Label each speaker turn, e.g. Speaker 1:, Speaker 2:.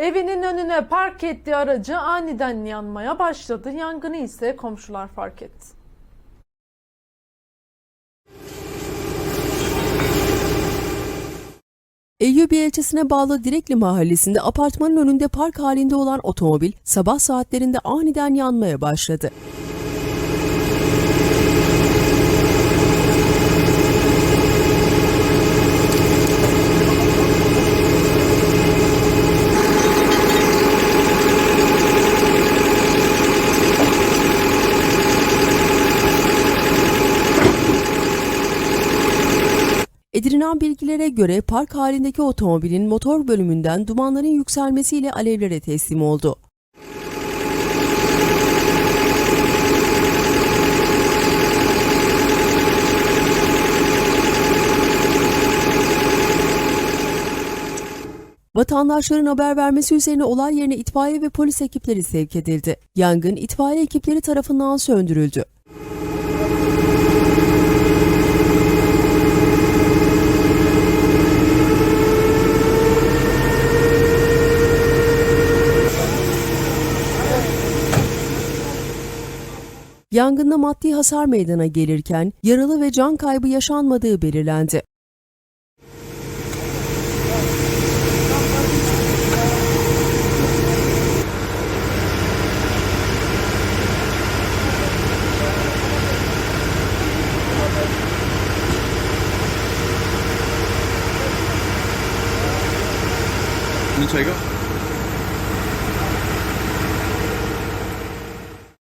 Speaker 1: Evinin önüne park ettiği aracı aniden yanmaya başladı. Yangını ise komşular fark etti.
Speaker 2: Eyyubi ilçesine bağlı Direkli mahallesinde apartmanın önünde park halinde olan otomobil sabah saatlerinde aniden yanmaya başladı. Edinilen bilgilere göre park halindeki otomobilin motor bölümünden dumanların yükselmesiyle alevlere teslim oldu. Vatandaşların haber vermesi üzerine olay yerine itfaiye ve polis ekipleri sevk edildi. Yangın itfaiye ekipleri tarafından söndürüldü. Yangında maddi hasar meydana gelirken yaralı ve can kaybı yaşanmadığı belirlendi.
Speaker 3: Çay koy.